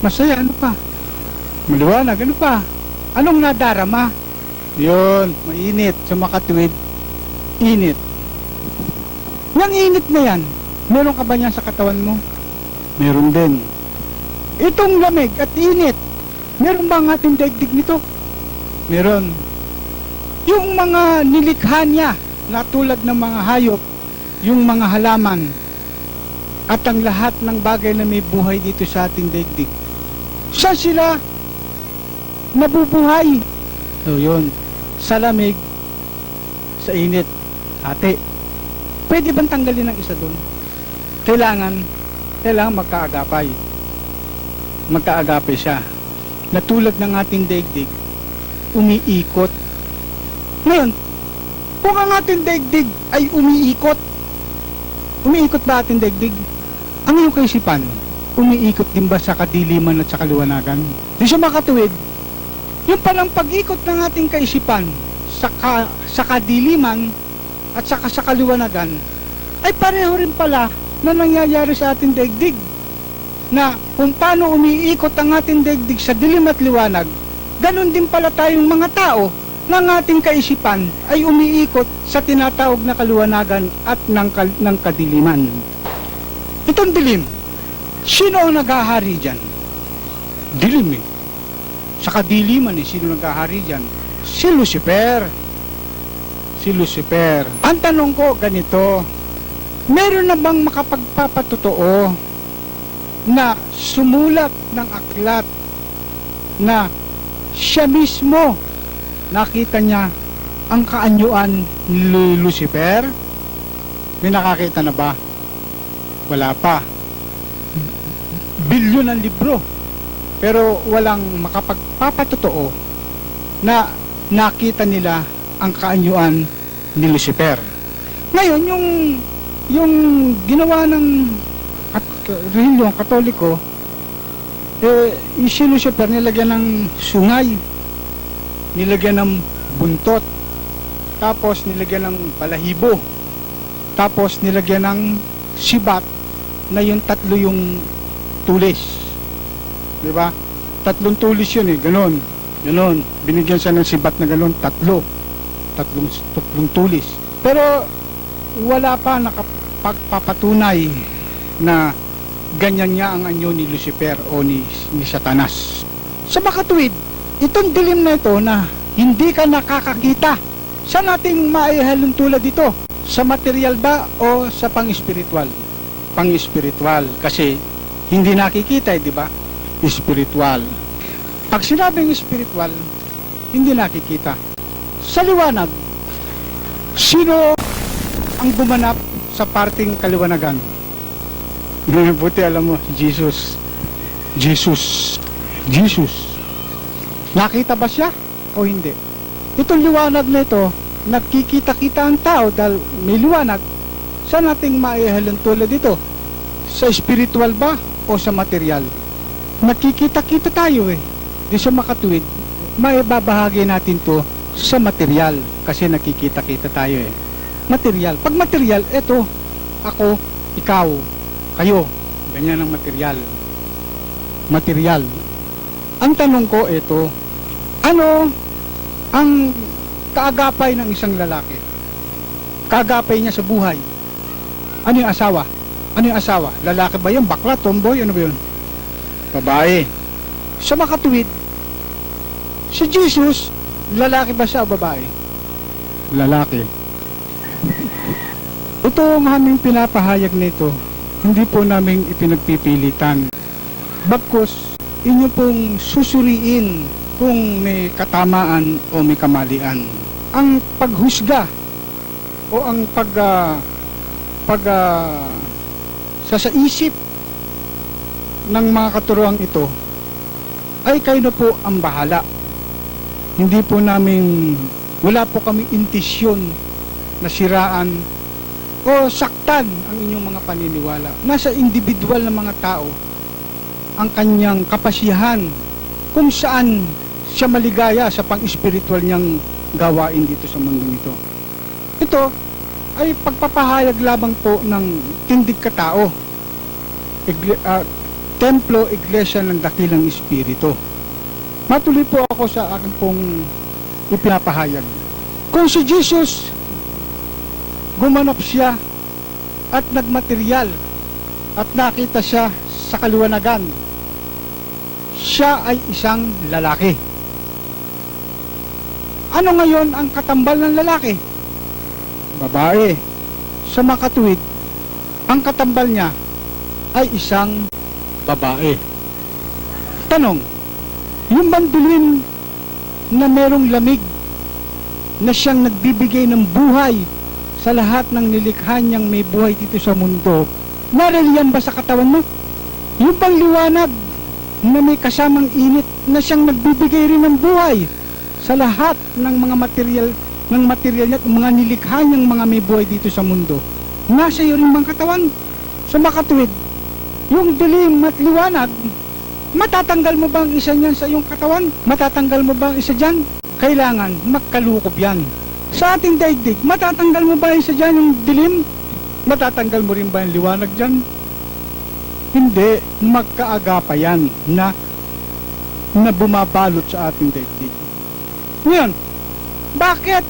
Masaya, ano pa? Maliwanag, ano pa? Anong nadarama? Yun, mainit. Sa makatuwid, init. Yang init na yan, meron ka ba niyan sa katawan mo? Meron din. Itong lamig at init, meron ba ang ating daigdig nito? Meron. Yung mga nilikha niya, na tulad ng mga hayop, yung mga halaman, at ang lahat ng bagay na may buhay dito sa ating daigdig. Saan sila nabubuhay? So yun, sa lamig, sa init, ate. Pwede bang tanggalin ang isa doon? Kailangan, kailangan magkaagapay. Magkaagapay siya. Na tulad ng ating daigdig, umiikot. Ngayon, kung ang ating daigdig ay umiikot, umiikot ba ating daigdig? Ang iyong kaisipan, umiikot din ba sa kadiliman at sa kaliwanagan? Di siya makatuwid, yung palang pag-ikot ng ating kaisipan sa, ka, sa kadiliman at saka sa kaliwanagan ay pareho rin pala na nangyayari sa ating daigdig. Na kung paano umiikot ang ating daigdig sa dilim at liwanag ganun din pala tayong mga tao ng ating kaisipan ay umiikot sa tinatawag na kaliwanagan at ng, ng kadiliman. Itong dilim sino ang naghahari dyan? dilim eh sa kadiliman eh, sino naghahari dyan? Si Lucifer. Si Lucifer. Ang tanong ko ganito, meron na bang makapagpapatotoo na sumulat ng aklat na siya mismo nakita niya ang kaanyuan ni Lucifer? May nakakita na ba? Wala pa. Bilyon ang libro pero walang makapagpapatotoo na nakita nila ang kaanyuan ni Lucifer. Ngayon, yung yung ginawa ng kat, reliyong katoliko, eh, yung si Lucifer nilagyan ng sungay, nilagyan ng buntot, tapos nilagyan ng balahibo, tapos nilagyan ng sibat na yung tatlo yung tulis. Di ba? Tatlong tulis yun eh, ganun. Ganun. Binigyan siya ng sibat na ganun, tatlo. Tatlong, tatlong tulis. Pero wala pa nakapagpapatunay na ganyan nga ang anyo ni Lucifer o ni, ni Satanas. Sa makatuwid, itong dilim na ito na hindi ka nakakakita, saan nating maihalong tulad dito? Sa material ba o sa pang-espiritual? Pang-espiritual kasi hindi nakikita eh, di ba? Espiritual. Pag sinabing espiritual, hindi nakikita. Sa liwanag, sino ang gumanap sa parting kaliwanagan? Buti alam mo, Jesus. Jesus. Jesus. Nakita ba siya o hindi? Itong liwanag na ito, nagkikita-kita ang tao dahil may liwanag. Saan nating maihalong tulad dito? Sa spiritual ba o sa material? Nakikita-kita tayo eh. Di sa makatuwid, maibabahagi natin to sa material kasi nakikita-kita tayo eh. Material. Pag material, eto, ako, ikaw, kayo. Ganyan ang material. Material. Ang tanong ko ito, ano ang kaagapay ng isang lalaki? Kaagapay niya sa buhay. Ano yung asawa? Ano yung asawa? Lalaki ba yun? Bakla? Tomboy? Ano ba yun? Babae. Sa makatuwid, si Jesus, lalaki ba siya o babae? Lalaki. Ito ang aming pinapahayag nito, hindi po namin ipinagpipilitan. Bagkus, inyo pong susuriin kung may katamaan o may kamalian. Ang paghusga o ang pag ah, pag ah, sa sa isip ng mga katuruang ito ay kayo na po ang bahala. Hindi po namin wala po kami intisyon na siraan o saktan ang inyong mga paniniwala. Nasa individual na mga tao ang kanyang kapasiyahan kung saan siya maligaya sa pang-espiritual niyang gawain dito sa mundo nito. Ito ay pagpapahayag lamang po ng tindig katao. Igli- ah, templo, iglesia ng dakilang espiritu. Matuloy po ako sa akin pong ipinapahayag. Kung si Jesus gumanap siya at nagmaterial at nakita siya sa kaliwanagan, siya ay isang lalaki. Ano ngayon ang katambal ng lalaki? Babae. Sa makatuwid, ang katambal niya ay isang babae. Tanong, yung bandulin na merong lamig na siyang nagbibigay ng buhay sa lahat ng nilikha niyang may buhay dito sa mundo, nariliyan ba sa katawan mo? Yung bang na may kasamang init na siyang nagbibigay rin ng buhay sa lahat ng mga material ng material niya at mga nilikha niyang mga may buhay dito sa mundo. Nasa iyo rin bang katawan? Sa makatuwid, yung dilim at liwanag, matatanggal mo ba ang isa niyan sa iyong katawan? Matatanggal mo ba ang isa diyan? Kailangan magkalukob yan. Sa ating daigdig, matatanggal mo ba ang isa diyan yung dilim? Matatanggal mo rin ba yung liwanag diyan? Hindi, magkaagapa yan na na bumabalot sa ating daigdig. Ngayon, bakit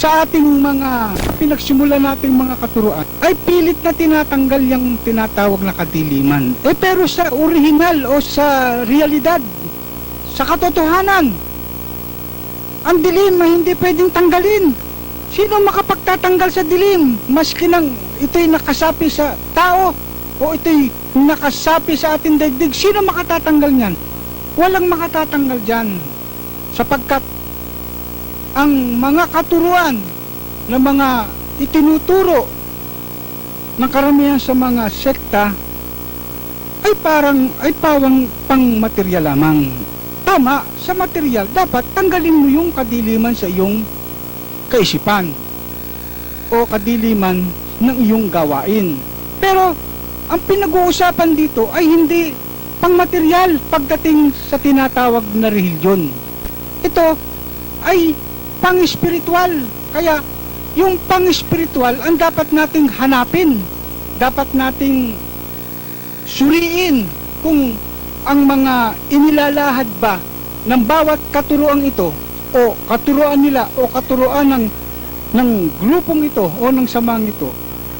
sa ating mga pinagsimulan nating mga katuruan ay pilit na tinatanggal yung tinatawag na kadiliman. Eh pero sa original o sa realidad, sa katotohanan, ang dilim ay hindi pwedeng tanggalin. Sino makapagtatanggal sa dilim? Maski nang ito'y nakasapi sa tao o ito'y nakasapi sa ating daigdig, sino makatatanggal niyan? Walang makatatanggal dyan. Sapagkat ang mga katuruan na mga itinuturo ng karamihan sa mga sekta ay parang ay pawang pang material lamang. Tama, sa material dapat tanggalin mo yung kadiliman sa iyong kaisipan o kadiliman ng iyong gawain. Pero ang pinag-uusapan dito ay hindi pang material pagdating sa tinatawag na religion. Ito ay pang-spiritual. Kaya yung pang-spiritual ang dapat nating hanapin. Dapat nating suriin kung ang mga inilalahad ba ng bawat katuruan ito o katuruan nila o katuruan ng ng grupong ito o ng samang ito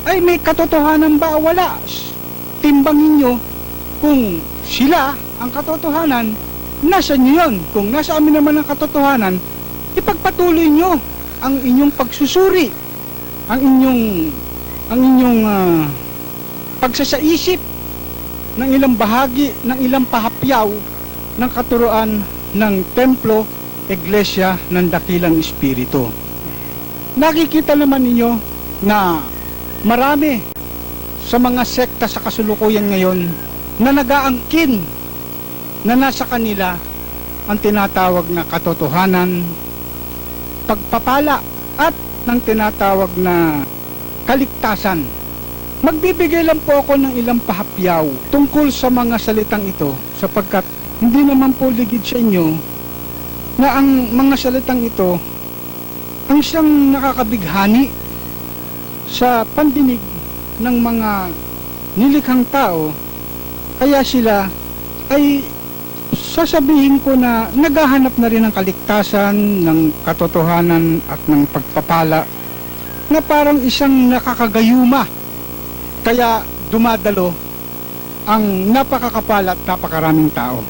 ay may katotohanan ba wala timbangin nyo kung sila ang katotohanan nasa nyo yun kung nasa amin naman ang katotohanan ipagpatuloy nyo ang inyong pagsusuri ang inyong ang inyong ah, pagsasaisip ng ilang bahagi ng ilang pahapyaw ng katuruan ng templo iglesia ng dakilang espiritu. Nakikita naman ninyo na marami sa mga sekta sa kasulukuyan ngayon na nagaangkin na nasa kanila ang tinatawag na katotohanan pagpapala at ng tinatawag na kaligtasan. Magbibigay lang po ako ng ilang pahapyaw tungkol sa mga salitang ito sapagkat hindi naman po ligid sa inyo na ang mga salitang ito ang siyang nakakabighani sa pandinig ng mga nilikhang tao kaya sila ay sasabihin ko na naghahanap na rin ng kaligtasan, ng katotohanan at ng pagpapala na parang isang nakakagayuma. Kaya dumadalo ang napakakapala at napakaraming tao.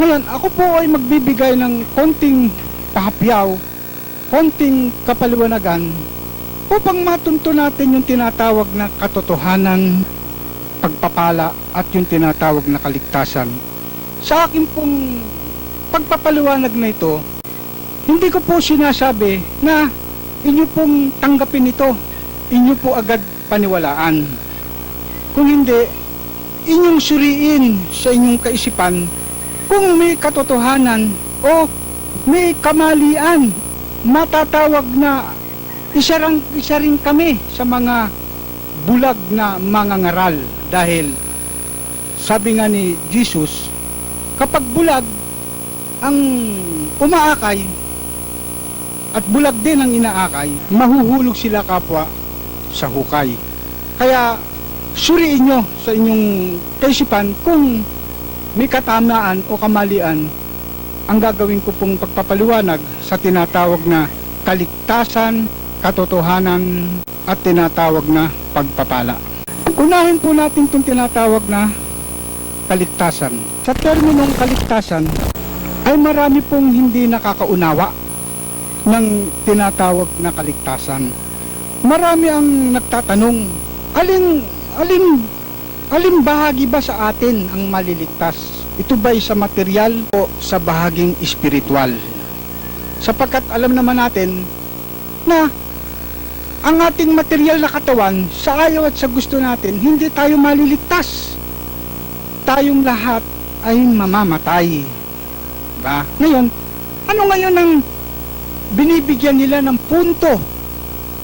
Ngayon, ako po ay magbibigay ng konting pahapyaw, konting kapaliwanagan upang matunto natin yung tinatawag na katotohanan, pagpapala at yung tinatawag na kaligtasan sa akin pong pagpapaliwanag na ito, hindi ko po sinasabi na inyo pong tanggapin ito, inyo po agad paniwalaan. Kung hindi, inyong suriin sa inyong kaisipan kung may katotohanan o may kamalian, matatawag na isa rin, isa rin kami sa mga bulag na mga ngaral dahil sabi nga ni Jesus, kapag bulag ang umaakay at bulag din ang inaakay, mahuhulog sila kapwa sa hukay. Kaya suriin nyo sa inyong kaisipan kung may katamaan o kamalian ang gagawin ko pong pagpapaliwanag sa tinatawag na kaligtasan, katotohanan at tinatawag na pagpapala. Unahin po natin itong tinatawag na kaligtasan. Sa terminong kaligtasan ay marami pong hindi nakakaunawa ng tinatawag na kaligtasan. Marami ang nagtatanong, alin, alin, alin bahagi ba sa atin ang maliligtas? Ito ba'y sa material o sa bahaging espiritual? Sapagkat alam naman natin na ang ating material na katawan, sa ayaw at sa gusto natin, hindi tayo maliligtas. Tayong lahat ay mamamatay. Ba? Ngayon, ano ngayon ang binibigyan nila ng punto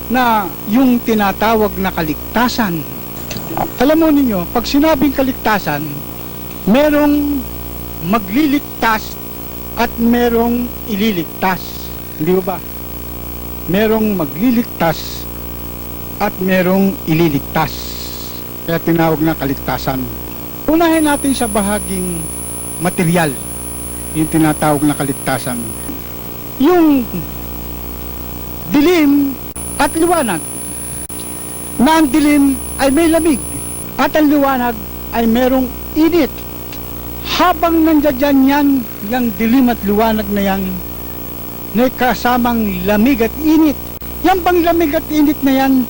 na yung tinatawag na kaligtasan? Alam mo ninyo, pag sinabing kaligtasan, merong magliligtas at merong ililigtas. Hindi ba? Merong magliligtas at merong ililigtas. Kaya tinawag na kaligtasan. Unahin natin sa bahaging material, yung tinatawag na kaligtasan. Yung dilim at liwanag. Na ang dilim ay may lamig at ang liwanag ay merong init. Habang nandiyan yan, yung dilim at liwanag na yan, may kasamang lamig at init. Yan bang lamig at init na yan,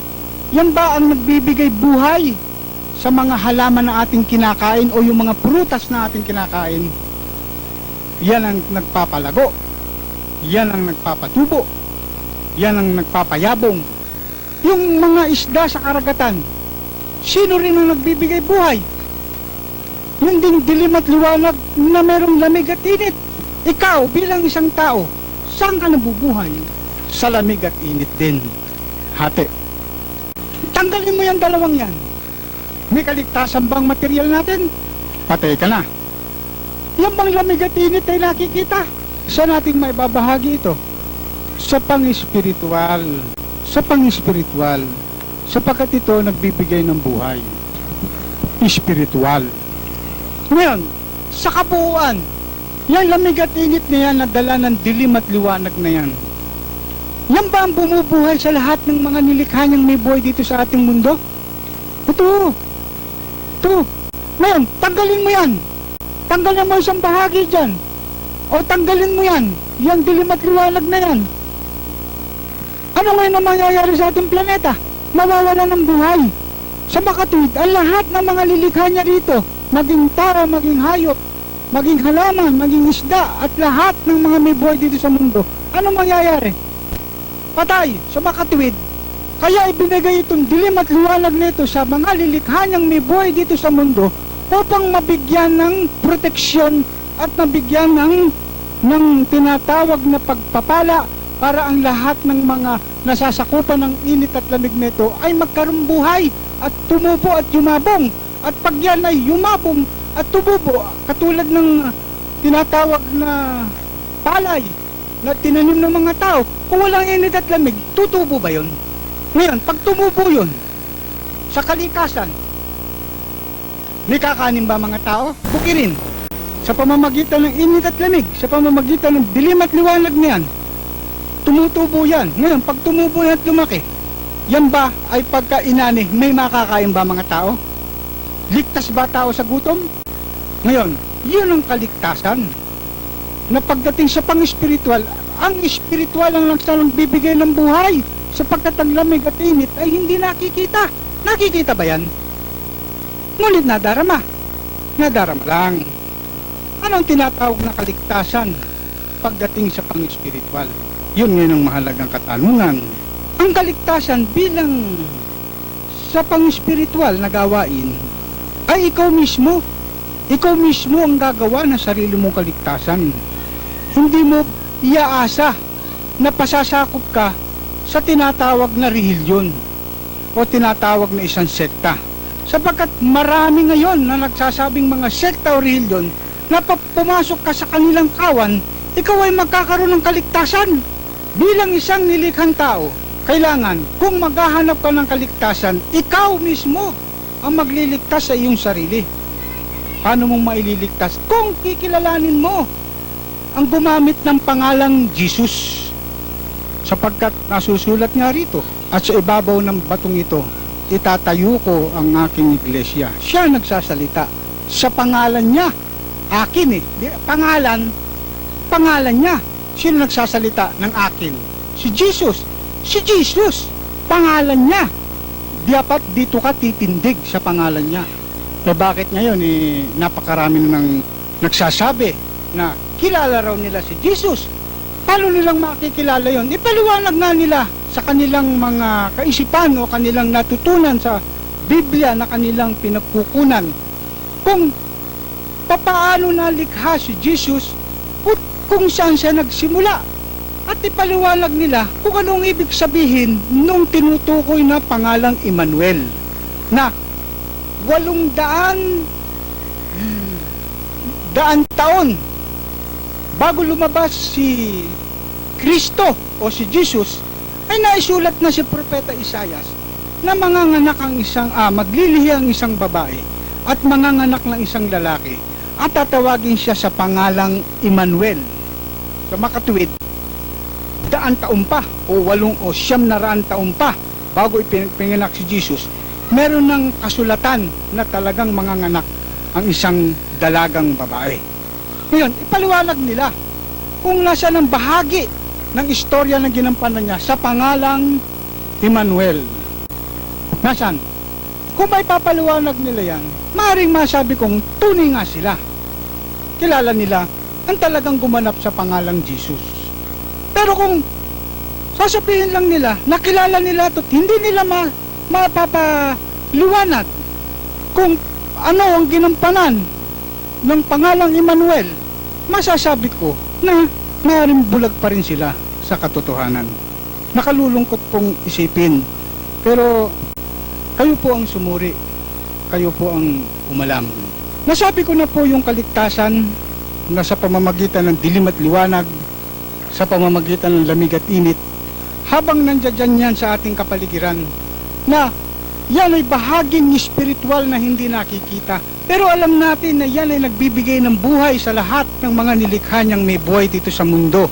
yan ba ang nagbibigay buhay sa mga halaman na ating kinakain o yung mga prutas na ating kinakain? Yan ang nagpapalago. Yan ang nagpapatubo. Yan ang nagpapayabong. Yung mga isda sa karagatan, sino rin ang nagbibigay buhay? Yung ding dilim at liwanag na merong lamig at init. Ikaw bilang isang tao, saan ka nabubuhay? Sa lamig at init din. Hati. Tanggalin mo yung dalawang yan. May kaligtasan bang material natin? Patay ka na. Yan bang lamig at init ay nakikita? Saan natin may babahagi ito? Sa pang-espiritual. Sa pang-espiritual. Sapagkat ito nagbibigay ng buhay. Espiritual. Ngayon, sa kabuuan, yan lamig at init na yan na dala ng dilim at liwanag na yan. Yan ba ang bumubuhay sa lahat ng mga nilikha niyang may buhay dito sa ating mundo? Ito. Ito. Ngayon, tanggalin mo yan. Tanggalin mo isang bahagi dyan. O tanggalin mo yan. Yan dilim at liwanag na yan. Ano ngayon ang mangyayari sa ating planeta? Mawawala ng buhay. Sa makatuwid, ang lahat ng mga lilikha niya dito, maging tao, maging hayop, maging halaman, maging isda, at lahat ng mga may buhay dito sa mundo, ano mangyayari? Patay sa makatuwid. Kaya ibinigay itong dilim at liwanag nito sa mga lilikha niyang may buhay dito sa mundo upang mabigyan ng proteksyon at mabigyan ng ng tinatawag na pagpapala para ang lahat ng mga nasasakupan ng init at lamig nito ay magkaroon buhay at tumubo at yumabong. At pag yan ay yumabong at tumubo, katulad ng tinatawag na palay na tinanim ng mga tao, kung walang init at lamig, tutubo ba yun? Ngayon, pag tumubo yun, sa kalikasan, may kakanin ba mga tao? Bukirin. Sa pamamagitan ng init at lamig, sa pamamagitan ng dilim at liwanag niyan, tumutubo yan. Ngayon, pag tumubo yan at lumaki, yan ba ay pagka inani, may makakain ba mga tao? Ligtas ba tao sa gutom? Ngayon, yun ang kaligtasan. Na pagdating sa pang-espiritual, ang espiritual ang nagsalang bibigay ng buhay sapagkat ang lamig at init ay hindi nakikita. Nakikita ba yan? Ngunit nadarama. Nadarama lang. Anong tinatawag na kaligtasan pagdating sa pang-espiritual? Yun ngayon ang mahalagang katanungan. Ang kaligtasan bilang sa pang-espiritual na gawain ay ikaw mismo. Ikaw mismo ang gagawa ng sarili mong kaligtasan. Hindi mo iaasa na pasasakop ka sa tinatawag na relihiyon o tinatawag na isang sekta. Sapagkat marami ngayon na nagsasabing mga sekta o relihiyon na pumasok ka sa kanilang kawan, ikaw ay magkakaroon ng kaligtasan. Bilang isang nilikhang tao, kailangan kung maghahanap ka ng kaligtasan, ikaw mismo ang magliligtas sa iyong sarili. paano mong maililigtas kung kikilalanin mo ang gumamit ng pangalang Jesus sapagkat nasusulat nga rito at sa ibabaw ng batong ito itatayo ko ang aking iglesia. Siya nagsasalita. Sa pangalan niya akin eh. Di, pangalan pangalan niya. Sino nagsasalita ng akin. Si Jesus. Si Jesus. Pangalan niya. Dapat dito ka titindig sa pangalan niya. Eh bakit ngayon eh napakarami ng nagsasabi na kilala raw nila si Jesus paano nilang makikilala yon ipaliwanag nga nila sa kanilang mga kaisipan o kanilang natutunan sa Biblia na kanilang pinagkukunan. Kung papaano nalikha si Jesus at kung saan siya nagsimula. At ipaliwanag nila kung anong ibig sabihin nung tinutukoy na pangalang Emmanuel na walong daan daan taon bago lumabas si Kristo o si Jesus ay naisulat na si Propeta Isayas na manganganak ang isang ah, maglilihi ang isang babae at manganganak ng isang lalaki at tatawagin siya sa pangalang Emmanuel sa makatuwid daan taon pa o walong o siyam na raan taon pa bago ipinanganak si Jesus meron ng kasulatan na talagang manganganak ang isang dalagang babae ngayon ipaliwanag nila kung nasa ng bahagi ng istorya ng ginampanan niya sa pangalang Emmanuel. Nasan kung may papaliwanag nila yan maaaring masabi kong tunay nga sila. Kilala nila ang talagang gumanap sa pangalang Jesus. Pero kung sasabihin lang nila, nakilala nila ito, hindi nila ma, mapapaliwanag kung ano ang ginampanan ng pangalang Emmanuel, masasabi ko na maaaring bulag pa rin sila sa katotohanan. Nakalulungkot pong isipin, pero kayo po ang sumuri, kayo po ang umalam. Nasabi ko na po yung kaligtasan na sa pamamagitan ng dilim at liwanag sa pamamagitan ng lamig at init habang nandiyan yan sa ating kapaligiran na yan ay bahaging espiritual na hindi nakikita pero alam natin na yan ay nagbibigay ng buhay sa lahat ng mga nilikha niyang may buhay dito sa mundo.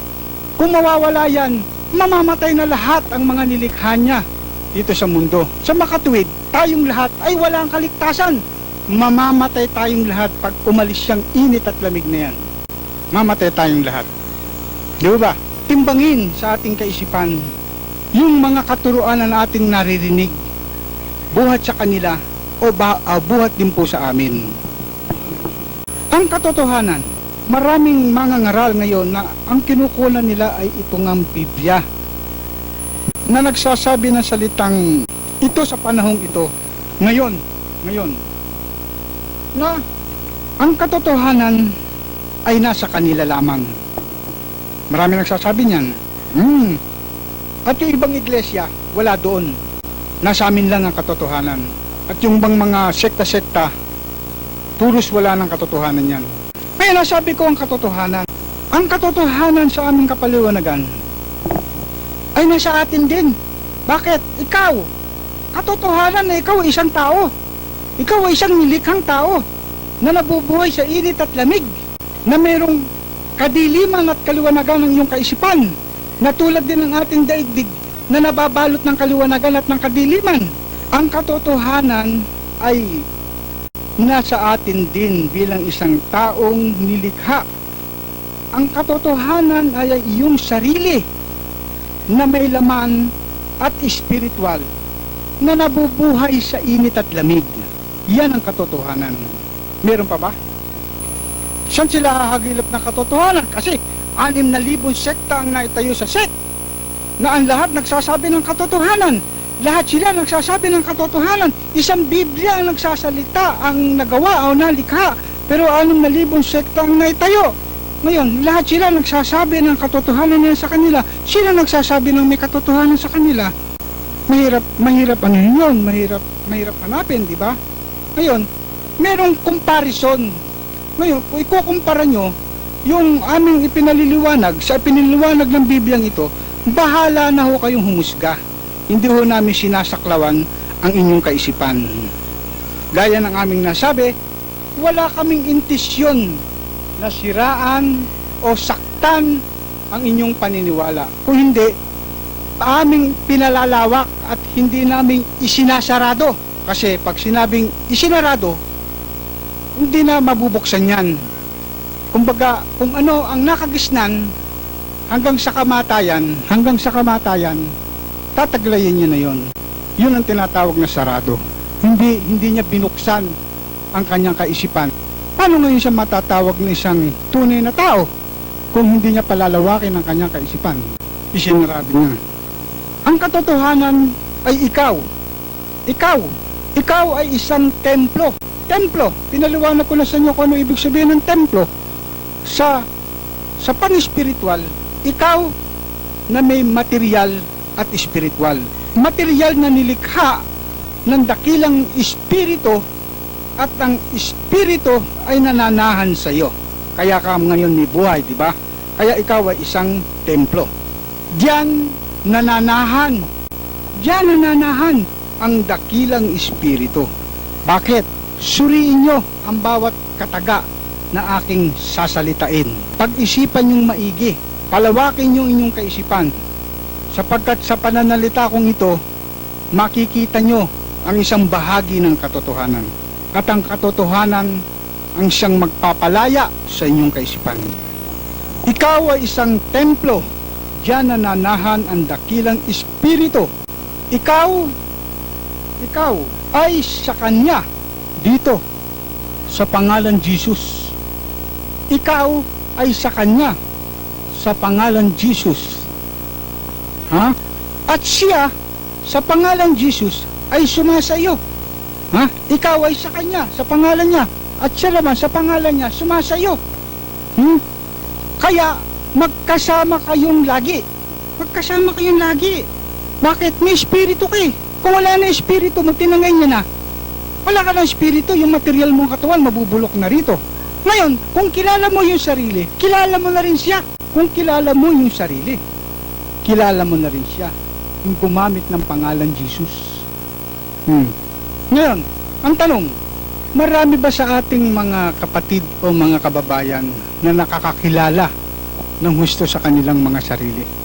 Kung mawawala yan mamamatay na lahat ang mga nilikha niya dito sa mundo. Sa makatuwid tayong lahat ay walang kaligtasan. Mamamatay tayong lahat pag umalis siyang init at lamig na yan. Mamatay tayong lahat. Di ba? Timbangin sa ating kaisipan yung mga katuruan na ating naririnig. Buhat sa kanila o ba, ah, buhat din po sa amin. Ang katotohanan, maraming mga ngaral ngayon na ang kinukunan nila ay itong ang Biblia na nagsasabi ng salitang ito sa panahong ito ngayon, ngayon na ang katotohanan ay nasa kanila lamang. Marami nagsasabi niyan. Hmm. At yung ibang iglesia, wala doon. Nasa amin lang ang katotohanan. At yung bang mga sekta-sekta, puros wala ng katotohanan yan. Kaya nasabi ko ang katotohanan. Ang katotohanan sa aming kapaliwanagan ay nasa atin din. Bakit? Ikaw, katotohanan na ikaw ay isang tao. Ikaw ay isang nilikhang tao na nabubuhay sa init at lamig na merong kadiliman at kaliwanagan ng iyong kaisipan na tulad din ng ating daigdig na nababalot ng kaliwanagan at ng kadiliman. Ang katotohanan ay nasa atin din bilang isang taong nilikha. Ang katotohanan ay iyong sarili na may laman at espiritual na nabubuhay sa init at lamig. Yan ang katotohanan. Meron pa ba? Saan sila hahagilap ng katotohanan? Kasi anim na libong sekta ang naitayo sa set na ang lahat nagsasabi ng katotohanan. Lahat sila nagsasabi ng katotohanan. Isang Biblia ang nagsasalita, ang nagawa o nalikha. Pero anim na libong sekta ang naitayo. Ngayon, lahat sila nagsasabi ng katotohanan nila sa kanila. Sila nagsasabi ng may katotohanan sa kanila. Mahirap, mahirap ano yun, mahirap, mahirap hanapin, di ba? Ngayon, merong comparison ngayon, kung ikukumpara nyo yung aming ipinaliliwanag sa ipinaliliwanag ng Bibliang ito, bahala na ho kayong humusga. Hindi ho namin sinasaklawan ang inyong kaisipan. Gaya ng aming nasabi, wala kaming intisyon na siraan o saktan ang inyong paniniwala. Kung hindi, aming pinalalawak at hindi namin isinasarado. Kasi pag sinabing isinarado, hindi na mabubuksan yan. Kumbaga, kung ano ang nakagisnan hanggang sa kamatayan, hanggang sa kamatayan, tataglayin niya na yon. Yun ang tinatawag na sarado. Hindi hindi niya binuksan ang kanyang kaisipan. Paano ngayon siya matatawag na isang tunay na tao kung hindi niya palalawakin ang kanyang kaisipan? Isinarado niya. Ang katotohanan ay ikaw. Ikaw. Ikaw ay isang templo. Templo. Pinaliwanag ko na sa inyo kung ano ibig sabihin ng templo. Sa sa pang-spiritual, ikaw na may material at spiritual. Material na nilikha ng dakilang espiritu at ang espiritu ay nananahan sa iyo. Kaya ka ngayon may buhay, di ba? Kaya ikaw ay isang templo. Diyan nananahan. Diyan nananahan ang dakilang espiritu. Bakit? Suriin nyo ang bawat kataga na aking sasalitain. Pag-isipan yung maigi. Palawakin yung inyong kaisipan. Sapagkat sa pananalita kong ito, makikita nyo ang isang bahagi ng katotohanan. At ang katotohanan ang siyang magpapalaya sa inyong kaisipan. Ikaw ay isang templo. Diyan nananahan ang dakilang espiritu. Ikaw, ikaw ay sa Kanya dito sa pangalan Jesus. Ikaw ay sa Kanya sa pangalan Jesus. Ha? At siya sa pangalan Jesus ay sumasayo. Ha? Ikaw ay sa Kanya sa pangalan niya. At siya naman sa pangalan niya sumasayo. Hmm? Kaya magkasama kayong lagi. Magkasama kayong lagi. Bakit? May espiritu ka eh. Kung wala na espiritu mo, tinangay niya na. Wala ka ng espiritu, yung material mong katawan mabubulok na rito. Ngayon, kung kilala mo yung sarili, kilala mo na rin siya. Kung kilala mo yung sarili, kilala mo na rin siya. Yung gumamit ng pangalan Jesus. Hmm. Ngayon, ang tanong, marami ba sa ating mga kapatid o mga kababayan na nakakakilala ng husto sa kanilang mga sarili?